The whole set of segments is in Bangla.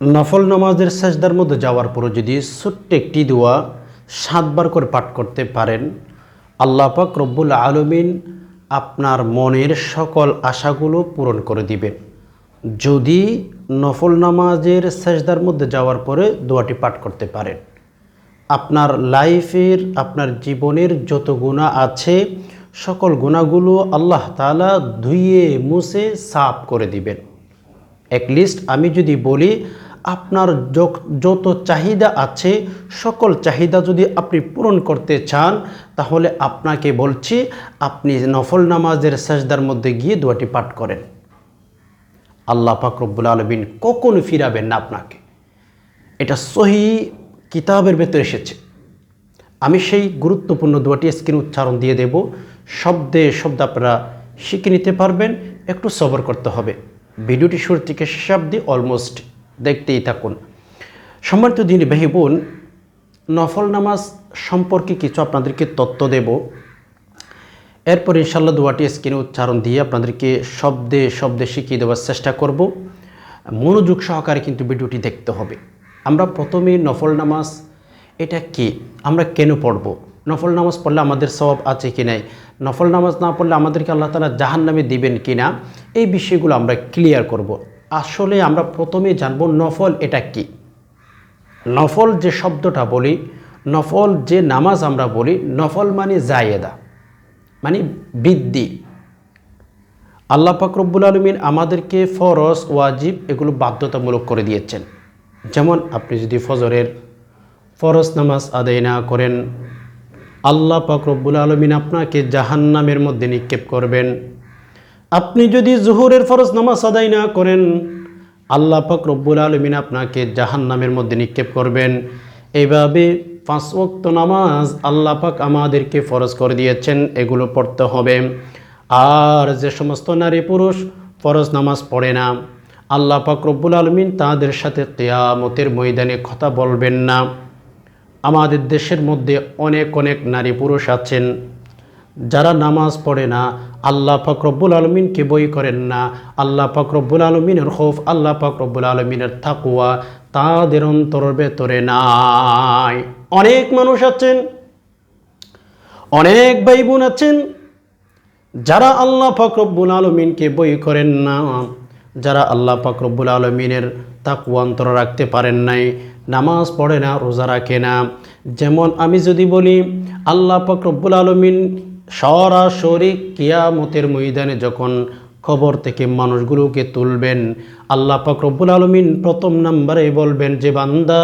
নফল নামাজের সেজদার মধ্যে যাওয়ার পরে যদি ছোট্ট একটি দোয়া সাতবার করে পাঠ করতে পারেন, আল্লাহ পাক রব্বুল আলমিন আপনার মনের সকল আশাগুলো পূরণ করে দিবেন। যদি নফল নামাজের সেজদার মধ্যে যাওয়ার পরে দোয়াটি পাঠ করতে পারেন, আপনার লাইফের, আপনার জীবনের যত গুণা আছে, সকল গুণাগুলো আল্লাহ তালা ধুইয়ে মুছে সাফ করে দিবেন। এক লিস্ট আমি যদি বলি আপনার যত চাহিদা আছে, সকল চাহিদা যদি আপনি পূরণ করতে চান, তাহলে আপনাকে বলছি, আপনি নফল নামাজের সাজদার মধ্যে গিয়ে দোয়াটি পাঠ করেন। আল্লাহ পাক রব্বুল আলমিন কখনো ফিরাবেন না আপনাকে? এটা সহি কিতাবের ভেতরে এসেছে। আমি সেই গুরুত্বপূর্ণ দোয়াটি স্ক্রিন উচ্চারণ দিয়ে দেব। শব্দে শব্দ আপনারা শিখে নিতে পারবেন, একটু সবর করতে হবে। ভিডিওটি শুরু থেকে শেষ অব্দি অলমোস্ট দেখতেই থাকুন। সম্মানিত দিন ভাই বোন, নফল নামাজ সম্পর্কে কিছু আপনাদেরকে তথ্য দেব। এরপর ইনশাল্লাহ দোয়াটি স্ক্রিনে উচ্চারণ দিয়ে আপনাদেরকে শব্দে শব্দে শিখিয়ে দেওয়ার চেষ্টা করব। মনোযোগ সহকারে কিন্তু ভিডিওটি দেখতে হবে। আমরা প্রথমে নফল নামাজ, এটা কি? আমরা কেন পড়ব? নফল নামাজ পড়লে আমাদের সব আছে কি নাই? নফল নামাজ না পড়লে আমাদেরকে আল্লাহ তালা জাহান নামে দিবেন কি না? এই বিষয়গুলো আমরা ক্লিয়ার করব। আসলে আমরা প্রথমে জানব নফল এটা কি? নফল যে শব্দটা বলি, নফল যে নামাজ আমরা বলি, নফল মানে জায়েদা মানে বৃদ্ধি। আল্লাহ পাকরব্বুল আলমিন আমাদেরকে ফরজ, ওয়াজিব এগুলো বাধ্যতামূলক করে দিয়েছেন। যেমন আপনি যদি ফজরের ফরজ নামাজ আদায় না করেন, আল্লাহ পাকরব্বুল আলমিন আপনাকে জাহান্নামের মধ্যে নিক্ষেপ করবেন। আপনি যদি জুহুরের ফরজ নামাজ আদায় না করেন, আল্লাহ পাক রব্বুল আলমিন আপনাকে জাহান্নামের মধ্যে নিক্ষেপ করবেন। এইভাবে পাঁচ ওয়াক্ত নামাজ আল্লাহ পাক আমাদেরকে ফরজ করে দিয়েছেন, এগুলো পড়তে হবে। আর যে সমস্ত নারী পুরুষ ফরজ নামাজ পড়ে না, আল্লাহ পাক রব্বুল আলমিন তাদের সাথে কেয়ামতের ময়দানে কথা বলবেন না। আমাদের দেশের মধ্যে অনেক অনেক নারী পুরুষ আছেন যারা নামাজ পড়ে না, আল্লাহ ফকরব্বুল আলমিনকে বই করেন না, আল্লাহ ফকরব্বুল আলমিনের খৌফ, আল্লাহ ফকরব্বুল আলমিনের থাকুয়া তাদের অন্তরের ভেতরে নাই। অনেক মানুষ আছেন, অনেক ভাই বোন আছেন, যারা আল্লাহ ফকরব্বুল আলমিনকে বই করেন না, যারা আল্লাহ ফকরব্বুল আলমিনের তাকুয়া অন্তর রাখতে পারেন নাই, নামাজ পড়ে না, রোজা রাখে না। যেমন আমি যদি বলি, আল্লাহ ফকরব্বুল আলমিন সরাসরি কিয়ামতের ময়দানে যখন খবর থেকে মানুষগুলোকে তুলবেন, আল্লাহ ফকরবুল আলমিন প্রথম নাম্বারে বলবেন, যে বান্দা,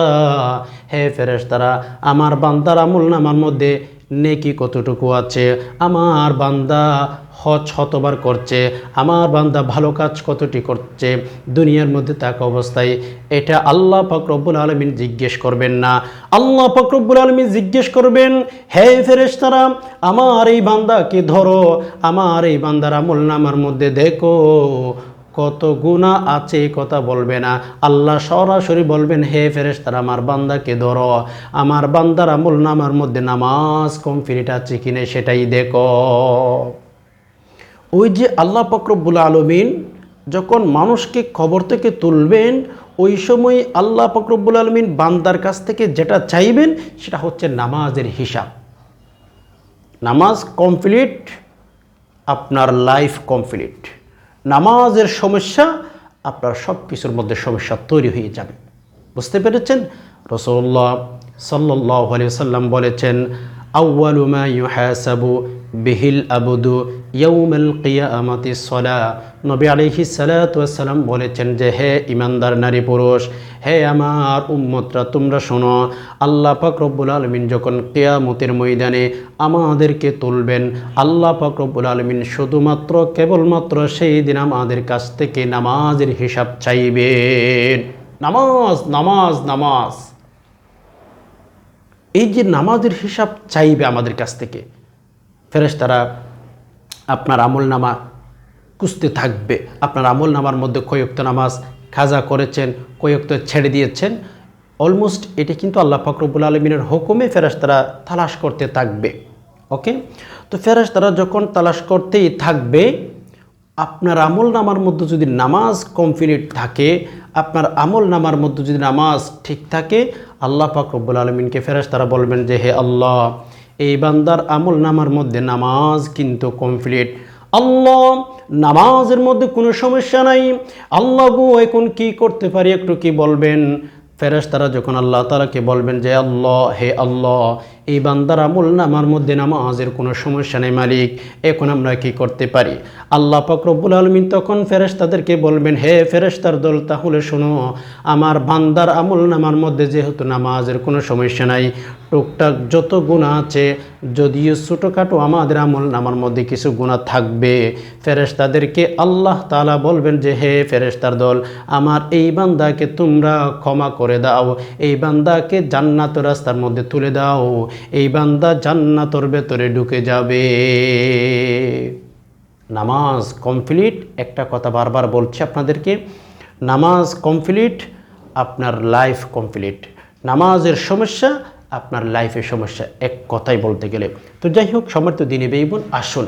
হে ফেরেশতারা, আমার বান্দার আমল নামার মধ্যে নেকি কতটুকু আছে? আমার বান্দা হজ শতবার করছে, আমার বান্দা ভালো কাজ কতটি করছে, দুনিয়ার মধ্যে থাকা অবস্থায়, এটা আল্লাহ পাক রব্বুল আলমিন জিজ্ঞেস করবেন না। আল্লাহ পাক রব্বুল আলমিন জিজ্ঞেস করবেন, হে ফেরেশতারা, আমার এই বান্দাকে ধরো, আমার এই বান্দার আমল নামার মধ্যে দেখো, কত গুণা আছে কথা বলবে না। আল্লাহ সরাসরি বলবেন, হে ফেরেস তারা আমার বান্দাকে ধরো, আমার বান্দার আমল নামার মধ্যে নামাজ কমপ্লিট আছে কিনে সেটাই দেখো। ওই যে আল্লাহ ফকরবুল আলমিন যখন মানুষকে খবর থেকে তুলবেন, ওই সময় আল্লাহ ফকরবুল আলমিন বান্দার কাছ থেকে যেটা চাইবেন, সেটা হচ্ছে নামাজের হিসাব। নামাজ কমপ্লিট, আপনার লাইফ কমপ্লিট। নামাজের সমস্যা, আপনার সব কিছুর মধ্যে সমস্যা তৈরি হয়ে যাবে। বুঝতে পেরেছেন? রসল্লাহ সাল্লাহ সাল্লাম বলেছেন আউ্বালু মা ইউহাসাবু বিহিল আবুদু ইয়ৌমাল কিয়ামাতি সলা। নবী আলিহি সালাতাম বলেছেন যে, হে ইমানদার নারী পুরুষ, হে আমার উম্মতরা, তোমরা শোনো, আল্লাহ পাক রব্বুল আলমিন যখন কেয়ামতের ময়দানে আমাদেরকে তুলবেন, আল্লাহ পাক রব্বুল আলমিন শুধুমাত্র, কেবলমাত্র সেই দিন আমাদের কাছ থেকে নামাজের হিসাব চাইবেন। নামাজ নামাজ নামাজ। এই যে নামাজের হিসাব চাইবে আমাদের কাছ থেকে, ফেরেশতারা আপনার আমল নামা কুস্তে থাকবে। আপনার আমল নামার মধ্যে কয়েকটা নামাজ খাজা করেছেন, কয়েকটা ছেড়ে দিয়েছেন। অলমোস্ট এটা কিন্তু আল্লাহ ফকরবুল আলমিনের হুকুমে ফেরেশতারা তালাশ করতে থাকবে। ওকে তো ফেরেশতারা যখন তালাশ করতেই থাকবে, আপনার আমল নামার মধ্যে যদি নামাজ কমপ্লিট থাকে আপনার আমল নামার মধ্যে যদি নামাজ ঠিক থাকে, আল্লাহ পাক রব্বুল আলমিনকে ফেরাস তারা বলবেন যে, হে আল্লাহ, এই বান্দার আমল নামার মধ্যে নামাজ কিন্তু কমপ্লিট আল্লাহ, নামাজের মধ্যে কোনো সমস্যা নাই। আল্লাহ গো, এখন কি করতে পারি একটু কি বলবেন? ফেরাস ফেরেশতারা যখন আল্লাহ তালাকে বলবেন যে, আল্লাহ, হে আল্লাহ এই বান্দার আমল নামার মধ্যে নামাজের কোনো সমস্যা নেই, মালিক। এখন আমরা কি করতে পারি? আল্লাহ ফকরবুল আলমিন তখন ফেরেশতাদেরকে বলবেন, হে ফেরেশতার দল, তাহলে শোনো, আমার বান্দার আমল নামার মধ্যে যেহেতু নামাজের কোনো সমস্যা নাই, টুকটাক যত গুণা আছে, যদিও ছোটোখাটো আমাদের আমল নামার মধ্যে কিছু গুণা থাকবে। ফেরেশতাদেরকে আল্লাহ তালা বলবেন যে, হে ফেরেশতার দল, আমার এই বান্দাকে তোমরা ক্ষমা করে দাও। এই বান্দাকে জান্নাত রাস্তার মধ্যে তুলে দাও। এই বান্দা জান্নাতর ভেতরে ঢুকে যাবে। নামাজ কমপ্লিট, একটা কথা বারবার বলছি আপনাদেরকে, নামাজ কমপ্লিট, আপনার লাইফ কমপ্লিট। নামাজের সমস্যা, আপনার লাইফের সমস্যা, এক কথাই বলতে গেলে। তো যাই হোক, সমর্থ দিনে বেইবুন আসুন।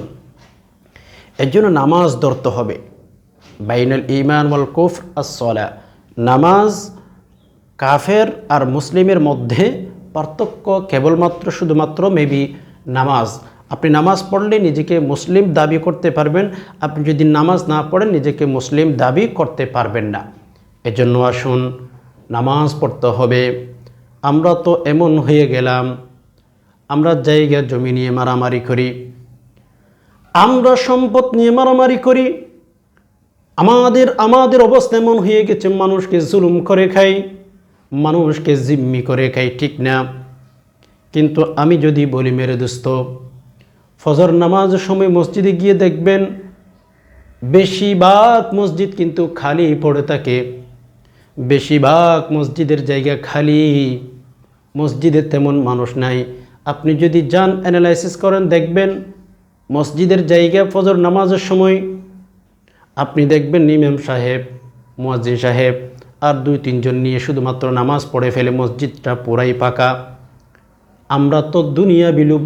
এর জন্য নামাজ ধরতে হবে। বাইনাল ইমান ওয়াল কুফ আসলা নামাজ কাফের আর মুসলিমের মধ্যে পার্থক্য কেবলমাত্র শুধুমাত্র মেবি নামাজ। আপনি নামাজ পড়লে নিজেকে মুসলিম দাবি করতে পারবেন, আপনি যদি নামাজ না পড়েন নিজেকে মুসলিম দাবি করতে পারবেন না। এজন্য আসুন, নামাজ পড়তে হবে। আমরা তো এমন হয়ে গেলাম, আমরা জায়গা জমি নিয়ে মারামারি করি, আমরা সম্পদ নিয়ে মারামারি করি, আমাদের আমাদের অবস্থা এমন হয়ে গেছে, মানুষকে জুলুম করে খাই। মানুষকে জিম্মি করে খাই ঠিক না? কিন্তু আমি যদি বলি, মেরে দোস্ত, ফজর নামাজের সময় মসজিদে গিয়ে দেখবেন, বেশিরভাগ মসজিদ কিন্তু খালি পড়ে থাকে। বেশিরভাগ মসজিদের জায়গা খালি, মসজিদে তেমন মানুষ নাই। আপনি যদি যান অ্যানালাইসিস করেন, দেখবেন মসজিদের জায়গা ফজর নামাজের সময়, আপনি দেখবেন নিমেম সাহেব, মুয়াজ্জিন সাহেব আর দুই তিনজন নিয়ে শুধুমাত্র নামাজ পড়ে ফেলে মসজিদটা পুরাই পাকা। আমরা তো দুনিয়া বিলুপ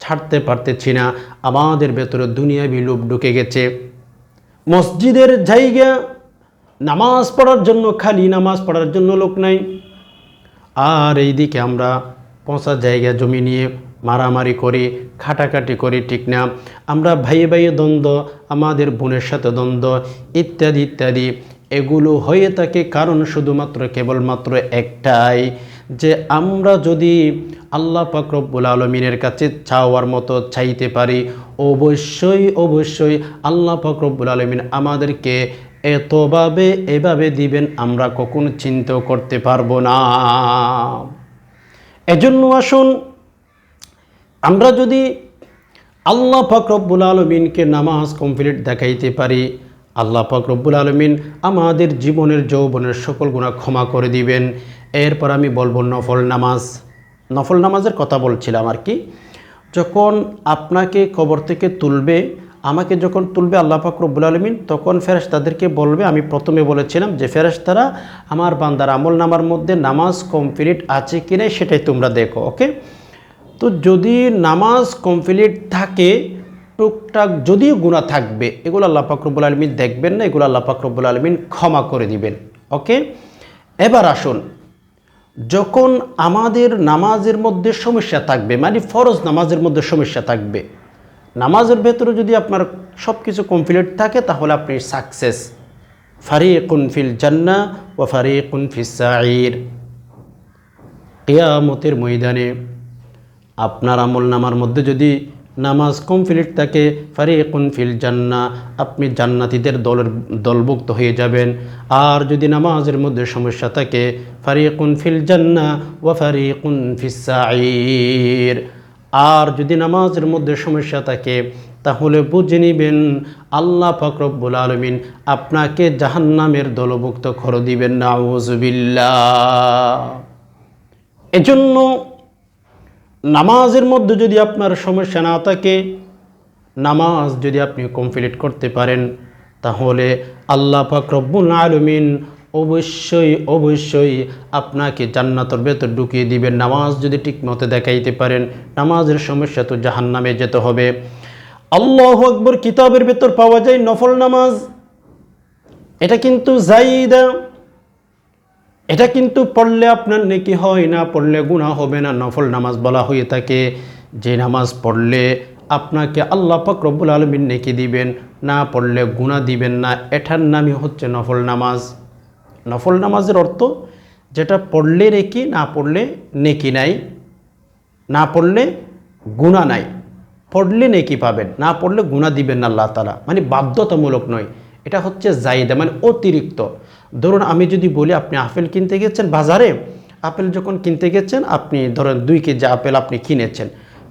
ছাড়তে পারতেছি না, আমাদের ভেতরে দুনিয়া বিলুপ ঢুকে গেছে। মসজিদের জায়গা, নামাজ পড়ার জন্য খালি, নামাজ পড়ার জন্য লোক নাই। আর এইদিকে আমরা পচা জায়গা জমি নিয়ে মারামারি করি, খাটাখাটি করি, ঠিক না। আমরা ভাইয়ে ভাইয়ে দ্বন্দ্ব, আমাদের বোনের সাথে দ্বন্দ্ব, ইত্যাদি ইত্যাদি। এগুলো হয়ে থাকে কারণ শুধুমাত্র কেবলমাত্র একটাই, যে আমরা যদি আল্লাহ পাকরব্বুল আলমিনের কাছে চাওয়ার মতো চাইতে পারি, অবশ্যই অবশ্যই আল্লাহ পাকরব্বুল আলমিন আমাদেরকে এতভাবে এভাবে দিবেন আমরা কখনো চিন্তাও করতে পারব না। এজন্য আসুন, আমরা যদি আল্লাহ ফকরব্বুল আলমিনকে নামাজ কমপ্লিট দেখাইতে পারি আল্লাহ ফকরব্বুল আলমিন আমাদের জীবনের যৌবনের সকল গুণা ক্ষমা করে দিবেন। এরপর আমি বলব নফল নামাজ। নফল নামাজের কথা বলছিলাম আর কি। যখন আপনাকে কবর থেকে তুলবে, আমাকে যখন তুলবে আল্লাহ পাক রব্বুল আলমিন, তখন ফেরেশতাদেরকে বলবে, আমি প্রথমে বলেছিলাম যে, ফেরেশতারা, আমার বান্দার আমল নামার মধ্যে নামাজ কমপ্লিট আছে কি সেটাই তোমরা দেখো, ওকে? তো যদি নামাজ কমপ্লিট থাকে টুকটাক যদিও গুণা থাকবে, এগুলো আল্লাহ পাকরবুল আলমিন দেখবেন না, এগুলো আল্লাহ পাকরবুল আলমিন ক্ষমা করে দিবেন। ওকে? এবার আসুন, যখন আমাদের নামাজের মধ্যে সমস্যা থাকবে মানে ফরজ নামাজের মধ্যে সমস্যা থাকবে, নামাজের ভেতরে যদি আপনার সব কিছু কমপ্লিট থাকে, তাহলে আপনি সাকসেস ফারিকুন ফিল জান্না ও ফারিকুন ফিস সাঈর। কেয়ামতের ময়দানে আপনার আমল নামার মধ্যে যদি নামাজ কমপ্লিট থাকে, ফারিকুন ফিল জান্না, আপনি জান্নাতিদের দলের, দলভুক্ত হয়ে যাবেন। আর যদি নামাজের মধ্যে সমস্যা থাকে, ফারিকুন ফিল জান্না ও ফারিকুন ফিসাইর আর যদি নামাজের মধ্যে সমস্যা থাকে, তাহলে বুঝে নিবেন, আল্লাহ ফকরব্বুল আলমিন আপনাকে জাহান্নামের দলভুক্ত করে দিবেন নাউজবিল্লা এজন্য নামাজের মধ্যে যদি আপনার সমস্যা না থাকে, নামাজ যদি আপনি কমপ্লিট করতে পারেন, তাহলে আল্লাহ পাক রব্বুল আলমিন অবশ্যই অবশ্যই আপনাকে জান্নাতর ভেতর ঢুকিয়ে দিবেন। নামাজ যদি ঠিকমতো দেখাইতে পারেন, নামাজের সমস্যা তো জাহান্নামে যেতে হবে। আল্লাহ আকবর কিতাবের ভেতর পাওয়া যায় নফল নামাজ। এটা কিন্তু জাইদা এটা কিন্তু পড়লে আপনার নেকি হয় না, পড়লে গুণা হবে না, নফল নামাজ বলা হয়ে থাকে। যে নামাজ পড়লে আপনাকে আল্লাহ পাক রব্বুল আলমিন নেকি দিবেন, না পড়লে গুণা দিবেন না, এটার নামই হচ্ছে নফল নামাজ। নফল নামাজের অর্থ যেটা পড়লে নেকি, না পড়লে নেকি নাই। না পড়লে গুণা নাই। পড়লে নেকি পাবেন, না পড়লে গুণা দিবেন না আল্লাহ তালা মানে বাধ্যতামূলক নয়। এটা হচ্ছে জায়দা মানে অতিরিক্ত। ধরুন আমি যদি বলি, আপনি আপেল কিনতে গেছেন বাজারে, আপেল যখন কিনতে গেছেন, আপনি ধরেন দুই কেজি আপেল আপনি কিনেছেন।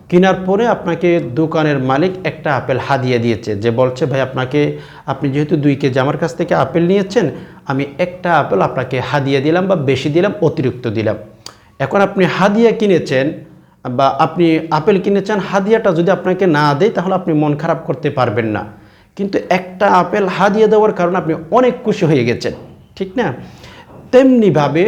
কেনার পরে আপনাকে দোকানের মালিক একটা আপেল হাদিয়ে দিয়েছে যে, বলছে, ভাই, আপনাকে, আপনি যেহেতু দুই কেজি আমার কাছ থেকে আপেল নিয়েছেন, আমি একটা আপেল আপনাকে হাদিয়ে দিলাম বা বেশি দিলাম, অতিরিক্ত দিলাম। এখন আপনি হাদিয়া কিনেছেন বা আপনি আপেল কিনেছেন, হাদিয়াটা যদি আপনাকে না দেয়, তাহলে আপনি মন খারাপ করতে পারবেন না। কিন্তু একটা আপেল হাদিয়া দেওয়ার কারণে আপনি অনেক খুশি হয়ে গেছেন, ঠিক না? তেমনিভাবে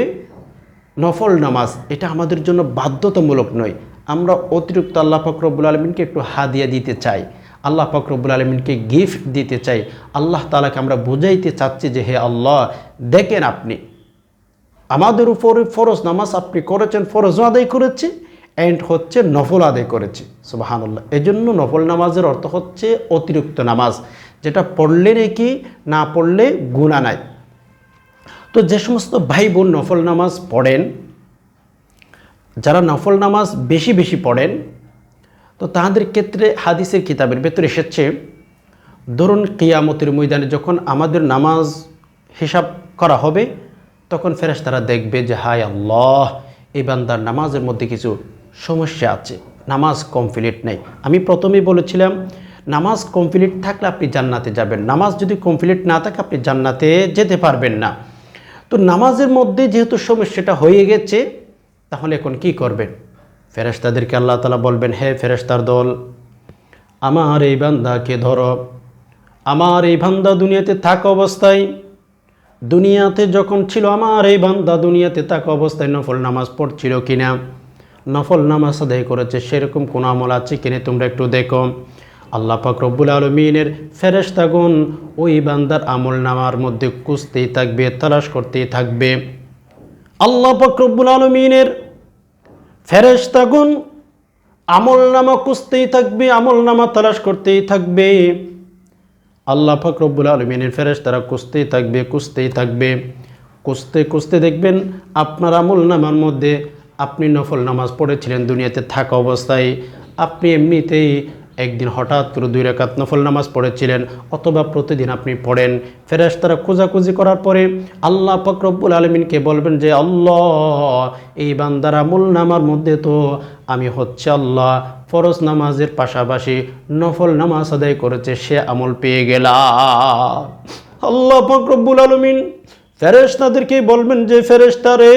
নফল নামাজ, এটা আমাদের জন্য বাধ্যতামূলক নয়। আমরা অতিরিক্ত আল্লাহ ফকরবুল আলমিনকে একটু হাদিয়া দিতে চাই, আল্লাহ ফকরবুল আলমিনকে গিফট দিতে চাই, আল্লাহ তালাকে আমরা বুঝাইতে চাচ্ছি যে হে আল্লাহ, দেখেন আপনি, আমাদের উপরে ফরজ নামাজ আপনি করেছেন, ফরজও আদায় করেছে অ্যান্ড হচ্ছে নফল আদায় করেছে, সুবাহানুল্লাহ। এই জন্য নফল নামাজের অর্থ হচ্ছে অতিরিক্ত নামাজ, যেটা পড়লে নাকি, না পড়লে গুণা নাই। তো যে সমস্ত ভাই বোন নফল নামাজ পড়েন, যারা নফল নামাজ বেশি বেশি পড়েন, তো তাহাদের ক্ষেত্রে হাদিসের কিতাবের ভেতরে এসেছে, ধরুন কিয়ামতের ময়দানে যখন আমাদের নামাজ হিসাব করা হবে, তখন ফেরেশ তারা দেখবে যে, হায় আল্লাহ, এই বান্দার নামাজের মধ্যে কিছু সমস্যা আছে, নামাজ কমপ্লিট নেই। আমি প্রথমেই বলেছিলাম, নামাজ কমপ্লিট থাকলে আপনি জান্নাতে যাবেন। নামাজ যদি কমপ্লিট না থাকে, আপনি জান্নাতে যেতে পারবেন না। তো নামাজের মধ্যে যেহেতু সমস্যাটা হয়ে গেছে, তাহলে এখন কি করবেন? ফেরেশতাদেরকে আল্লাহ তালা বলবেন, হে ফেরেশতার দল, আমার এই বান্দাকে ধরো। আমার এই বান্দা দুনিয়াতে থাকা অবস্থায়। দুনিয়াতে যখন ছিল, আমার এই বান্দা দুনিয়াতে থাকা অবস্থায় নফল নামাজ পড়ছিল কিনা? নফল নামাজ আদায় করেছে, সেরকম কোনো আমল আছে কিনা তোমরা একটু দেখো। আল্লাহ পাক রব্বুল আলমিনের ফেরেশতাগুন ওই বান্দার আমল নামার মধ্যে কুঁজতেই থাকবে, তালাশ করতেই থাকবে। আল্লাহ পাক রব্বুল আলমিনের ফেরেশতাগুন আমল নামা কুঁজতেই থাকবে, আমল নামা তালাশ করতেই থাকবে। আল্লাহ ফকরবুল আলমিনের ফেরেশ তারা কুস্তেই থাকবে কুস্তেই থাকবে। কুস্তে কুস্তে দেখবেন, আপনার আমল নামার মধ্যে আপনি নফল নামাজ পড়েছিলেন, দুনিয়াতে থাকা অবস্থায় আপনি এমনিতেই একদিন হঠাৎ করে দুই রেখাত নফল নামাজ পড়েছিলেন অথবা প্রতিদিন আপনি পড়েন। ফেরেশ তারা খোঁজাখুঁজি করার পরে আল্লাহ ফকরবুল আলমিনকে বলবেন যে, আল্লাহ, এই বান্দার আমল নামার মধ্যে তো আমি হচ্ছে আল্লাহ, ফরজ নামাজের পাশাপাশি নফল নামাজ আদায় করেছে, সে আমল পেয়ে গেলাম। আল্লাহ ফকরব্বুল আলমিন ফেরেশতাদেরকে বলবেন যে ফেরেশতা রে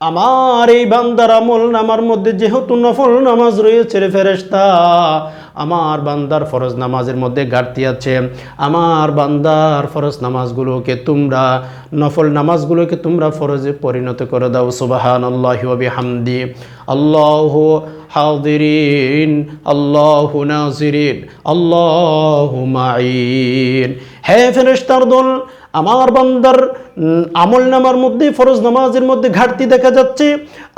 আমার এই বান্দার আমল নামার মধ্যে যেহেতু নফল নামাজ রয়েছে রে ফেরেশতা, আমার বান্দার ফরজ নামাজের মধ্যে ঘাটতি আছে। আমার বান্দার ফরজ নামাজগুলোকে তোমরা, নফল নামাজগুলোকে তোমরা ফরজে পরিণত করে দাও সুবাহান আল্লাহ হামদি আল্লাহ হাদিরিন আল্লাহ নাজিরিন আল্লাহ মাইন হে ফেরেশতার দল আমার বান্দার আমল নামার মধ্যে, ফরজ নামাজের মধ্যে ঘাটতি দেখা যাচ্ছে।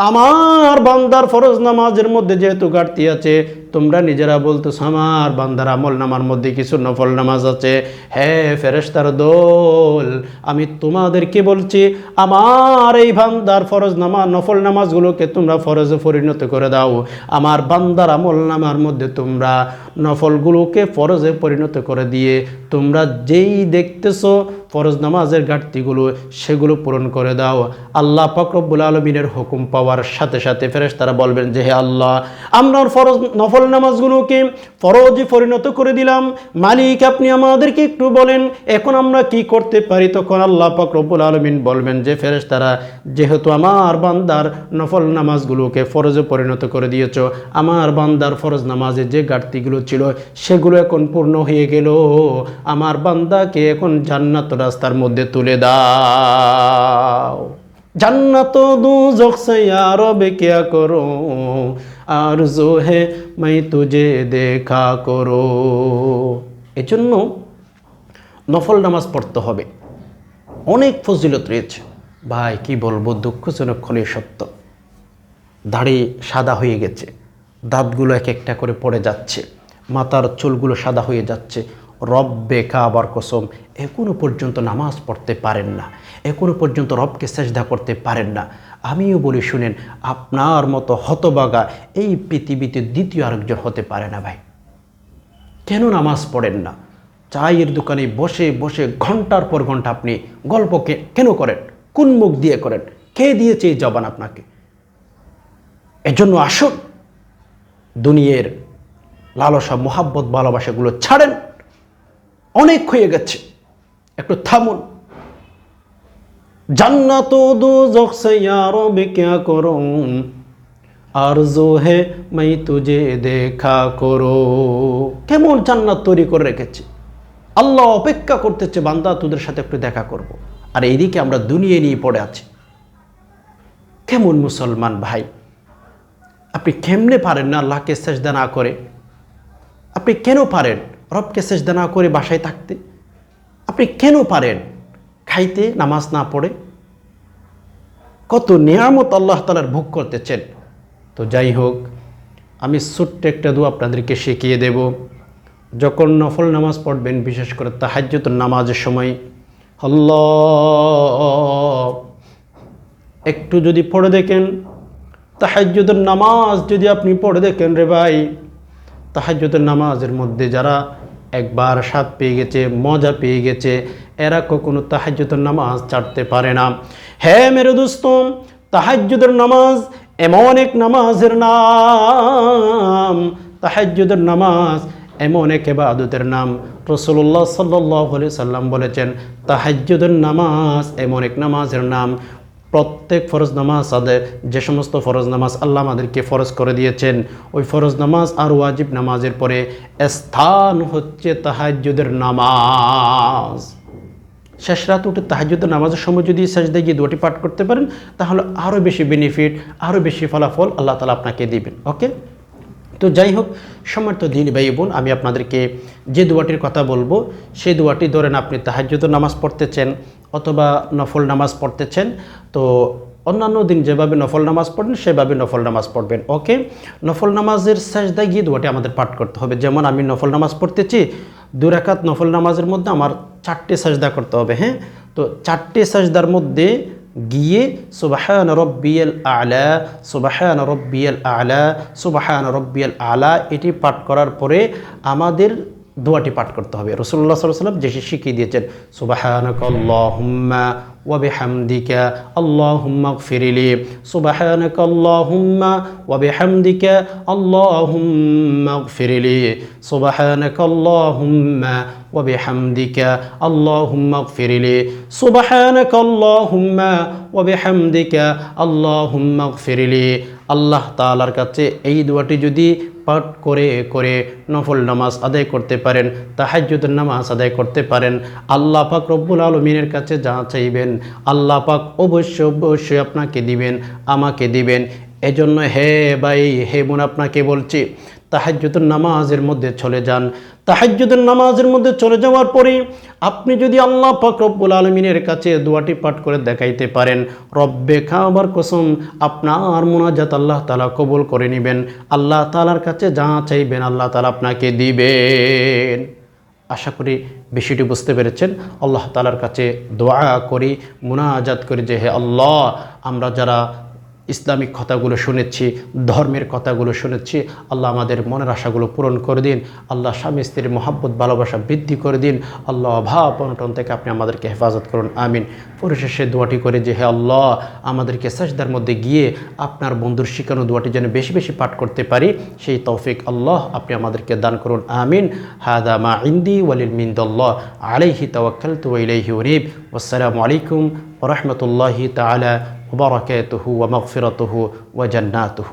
আমার বান্দার ফরজ নামাজের মধ্যে যেহেতু ঘাটতি আছে, তোমরা নিজেরা বলতেছো, আমার বান্দার আমল নামার মধ্যে কিছু নফল নামাজ আছে। হ্যাঁ ফেরেশতার দোল, আমি তোমাদেরকে বলছি, আমার এই বান্দার ফরজ নামা, নফল নামাজগুলোকে তোমরা ফরজে পরিণত করে দাও। আমার বান্দার আমল নামার মধ্যে তোমরা নফলগুলোকে ফরজে পরিণত করে দিয়ে তোমরা যেই দেখতেছো ফরজ নামাজের ঘাটতিগুলো, সেগুলো পূরণ করে দাও। আল্লাহ ফকরবুল আলমিনের হুকুম পাওয়ার সাথে সাথে ফেরেশ তারা বলবেন যে, হে আল্লাহ, আমরা ফরজ নফল নামাজগুলোকে ফরজে পরিণত করে দিলাম। মালিক, আপনি আমাদেরকে একটু বলেন, এখন আমরা কি করতে পারি? তখন আল্লাহ ফকরবুল আলমিন বলবেন যে ফেরেশ তারা যেহেতু আমার বান্দার নফল নামাজগুলোকে ফরজে পরিণত করে দিয়েছ, আমার বান্দার ফরজ নামাজে যে ঘাটতিগুলো ছিল, সেগুলো এখন পূর্ণ হয়ে গেল। আমার বান্দাকে এখন জান্নাত রাস্তার মধ্যে তুলে দাও। জান্নাত দু রবে क्या করো, আর জো হে মাই তুজে দেখা করো। এজন্য নফল নামাজ পড়তে হবে। অনেক ফজিলত রয়েছে। ভাই, কি বলব? দুঃখজনক ক্ষণে সত্য। দাড়ি সাদা হয়ে গেছে। দাঁতগুলো এক একটা করে পড়ে যাচ্ছে। মাথার চুলগুলো সাদা হয়ে যাচ্ছে। রব্বে কাবার কসম, এখনও পর্যন্ত নামাজ পড়তে পারেন না, এখনও পর্যন্ত রবকে চেষ্টা করতে পারেন না। আমিও বলি, শুনেন, আপনার মতো হতবাগা এই পৃথিবীতে দ্বিতীয় আরেকজন হতে পারে না ভাই। কেন নামাজ পড়েন না? চায়ের দোকানে বসে বসে ঘণ্টার পর ঘণ্টা আপনি গল্পকে কেন করেন? কোন মুখ দিয়ে করেন? কে দিয়েছে এই জবান আপনাকে? এজন্য আসুন, দুনিয়ার লালসা, মোহাব্বত, ভালোবাসাগুলো ছাড়েন। অনেক হয়ে গেছে। একটু থামুন। জান্নাত দো জখসে ইয়ারবে ক্যা করুন আরজো হে মাই তুজে দেখা করো। কেমন জান্নাত তৈরি করে রেখেছে? আল্লাহ অপেক্ষা করতেছে, বান্দা তোদের সাথে একটু দেখা করব। আর এইদিকে আমরা দুনিয়া নিয়ে পড়ে আছি। কেমন মুসলমান ভাই? আপনি কেমনে পারেন না আল্লাহকে সেজদা না করে? আপনি কেন পারেন? রবকে সেজদা না করে বাসায় থাকতে। আপনি কেন পারেন খাইতে, নামাজ না পড়ে? কত নিয়ামত আল্লাহ তালার ভোগ করতেছেন। তো যাই হোক, আমি ছোট্ট একটা দু আপনাদেরকে শিখিয়ে দেব। যখন নফল নামাজ পড়বেন, বিশেষ করে তাহাজ্যত নামাজের সময়, আল্লাহ! একটু যদি পড়ে দেখেন তাহাজ্যতের নামাজ যদি আপনি পড়ে দেখেন রে ভাই তাহাজ্যতের নামাজের মধ্যে যারা একবার স্বাদ পেয়ে গেছে, মজা পেয়ে গেছে, এরা কখনো তাহাজ্যতের নামাজ ছাড়তে পারে না। হ্যাঁ মেরে দোস্তম তাহাজ্যতের নামাজ এমন এক নামাজের নাম। তাহাজ্যতের নামাজ এমন এক এবাদতের নাম। রসুল্লাহ সাল্লাহ সাল্লাম বলেছেন তাহাজ্যদের নামাজ এমন এক নামাজের নাম। প্রত্যেক ফরজ নামাজ আদায়, যে সমস্ত ফরজ নামাজ আল্লাহ আমাদেরকে ফরজ করে দিয়েছেন, ওই ফরজ নামাজ আর ওয়াজিব নামাজের পরে স্থান হচ্ছে তাহাজ্যদের নামাজ। শেষ রাত উঠে তাহাজ্যদের নামাজের সময় যদি সাজদে গিয়ে দুটি পাঠ করতে পারেন, তাহলে আরও বেশি বেনিফিট আরও বেশি ফলাফল আল্লাহ তালা আপনাকে দিবেন, ওকে? তো যাই হোক, সমর্থ দিন ভাই বোন, আমি আপনাদেরকে যে দুয়াটির কথা বলব, সেই দুয়াটি ধরেন আপনি তাহাজ্যত নামাজ পড়তেছেন অথবা নফল নামাজ পড়তেছেন, তো অন্যান্য দিন যেভাবে নফল নামাজ পড়েন, সেভাবে নফল নামাজ পড়বেন, ওকে? নফল নামাজের সাজদায় গিয়ে দুয়াটি আমাদের পাঠ করতে হবে। যেমন আমি নফল নামাজ পড়তেছি দুরাকাত নফল নামাজের মধ্যে আমার চারটে সাজদা করতে হবে হ্যাঁ? তো চারটে সাজদার মধ্যে গিয়ে সুবাহান রব্বিয়াল আলা, সুবাহান রব্বিয়াল আলা, সুবাহান রব্বিয়াল আলা, এটি পাঠ করার পরে আমাদের দোয়াটি পাঠ করতে হবে রসুল্লাহ সাল্লাম যে শিখিয়ে দিয়েছেন সুবাহানকল্লাহুম্মা وبحمدك اللهم اغفر لي سبحانك اللهم وبحمدك اللهم اغفر لي سبحانك اللهم وبحمدك اللهم اغفر لي سبحانك اللهم وبحمدك اللهم اغفر لي আল্লাহ তালার কাছে এই দোয়াটি যদি পাঠ করে করে নফল নামাজ আদায় করতে পারেন তাহাজুদ নামাজ আদায় করতে পারেন। আল্লাহ পাক রব্বুল আলমিনের কাছে যা চাইবেন, আল্লাহ পাক অবশ্যই অবশ্যই আপনাকে দিবেন, আমাকে দিবেন। এজন্য হে ভাই, হে বোন, আপনাকে বলছি তাহাজ্যুদের নামাজের মধ্যে চলে যান। তাহাজ্যুদের নামাজের মধ্যে চলে যাওয়ার পরে আপনি যদি আল্লাহ পাক রব্বুল আলমিনের কাছে দোয়াটি পাঠ করে দেখাইতে পারেন, রব্বে খাবার কসম আপনার মোনাজাত আল্লাহ তালা কবুল করে নেবেন। আল্লাহ তালার কাছে যা চাইবেন আল্লাহ তালা আপনাকে দিবেন। আশা করি বিষয়টি বুঝতে পেরেছেন। আল্লাহ তালার কাছে দোয়া করি, মুনাজাত করি যে হে আল্লাহ, আমরা যারা ইসলামিক কথাগুলো শুনেছি, ধর্মের কথাগুলো শুনেছি, আল্লাহ আমাদের মনের আশাগুলো পূরণ করে দিন, আল্লাহ স্বামী স্ত্রীর মহাব্বত, ভালোবাসা বৃদ্ধি করে দিন, আল্লাহ অভাব অনটন থেকে আপনি আমাদেরকে হেফাজত করুন, আমিন। পরিশেষে দোয়াটি করে যে, হে আল্লাহ, আমাদেরকে সাজদার মধ্যে গিয়ে আপনার বন্ধুর শিখানো দোয়াটি যেন বেশি বেশি পাঠ করতে পারি, সেই তৌফিক আল্লাহ আপনি আমাদেরকে দান করুন, আমিন। হাদা মা ইন্দি ওয়ালিল মিন্দল্লাহ, আলাইহি তাওয়াক্কাল তু ইলাইহি উনিব। আসসালামু আলাইকুম ওরহমতুল্লাহি তালা وبركاته ومغفرته وجناته.